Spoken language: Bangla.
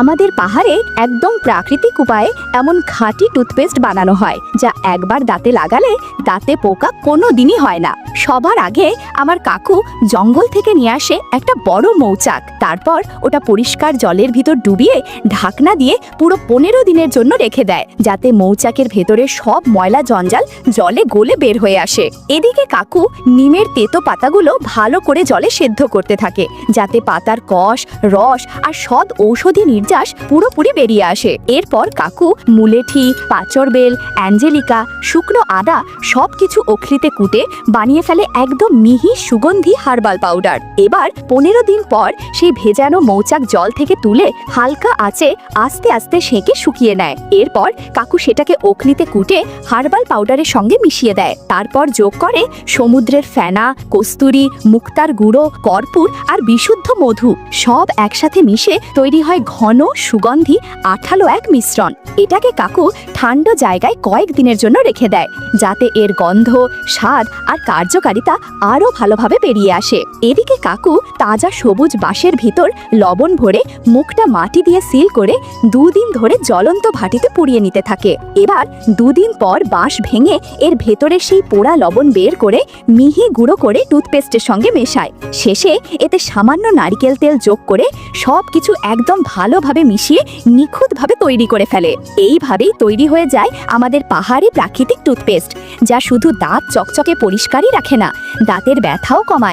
আমাদের পাহাড়ে একদম প্রাকৃতিক উপায়ে এমন খাঁটি টুথপেস্ট বানানো হয়, যা একবার দাঁতে লাগালে দাঁতে পোকা কোনো দিনই হয় না। সবার আগে আমার কাকু জঙ্গল থেকে নিয়ে আসে একটা বড় মৌচাক। তারপর ওটা পরিষ্কার জলের ভিতর ডুবিয়ে ঢাকনা দিয়ে পুরো পনেরো দিনের জন্য রেখে দেয়, যাতে মৌচাকের ভেতরে সব ময়লা জঞ্জাল জলে গলে বের হয়ে আসে। এদিকে কাকু নিমের তেতো পাতাগুলো ভালো করে জলে সেদ্ধ করতে থাকে, যাতে পাতার কষ, রস আর সদ ঔষধি নির্যাস পুরোপুরি বেরিয়ে আসে। এরপর কাকু, মুলেঠি পাচর বেল অ্যাঞ্জেলিকা, শুকনো আদা সবকিছু অখলিতে কুটে বানিয়ে ফেলে একদম মিহি সুগন্ধি হার্বাল পাউডার। এবার পনেরো দিন পর সেই ভেজানো মৌচাক জল থেকে তুলে হালকা আঁচে আস্তে আস্তে সেঁকে শুকিয়ে নেয়। এরপর কাকু সেটাকে অখলিতে কুটে হার্বাল পাউডারের সঙ্গে মিশিয়ে দেয়। তারপর যোগ করে সমুদ্রের ফেনা, কস্তুরি, মুক্তার গুঁড়ো, কর্পূর আর বিশুদ্ধ মধু সব একসাথে মিশে তৈরি হয় ঘন সুগন্ধি, আঠালো এক মিশ্রণ। এটাকে কাকু ঠান্ডা জায়গায় কয়েক দিনের জন্য রেখে দেয়, যাতে এর গন্ধ, স্বাদ আর কার্যকারিতা আরও ভালোভাবে বেরিয়ে আসে। এদিকে কাকু তাজা সবুজ বাঁশের ভিতর লবণ ভরে মুখটা মাটি দিয়ে সিল করে দুদিন ধরে জ্বলন্ত ভাটিতে পুড়িয়ে নিতে থাকে। এবার দুদিন পর বাঁশ ভেঙে এর ভেতরে সেই পোড়া লবণ বের করে মিহি গুঁড়ো করে টুথপেস্টের সঙ্গে মেশায়। শেষে এতে সামান্য নারকেল তেল যোগ করে সব কিছু একদম ভালোভাবে মিশিয়ে নিখুঁতভাবে তৈরি করে ফেলে। এইভাবেই তৈরি হয়ে যায় আমাদের পাহাড়ি প্রাকৃতিক টুথপেস্ট, যা শুধু দাঁত চকচকে পরিষ্কারই রাখে না, দাঁতের ব্যথাও কমায়।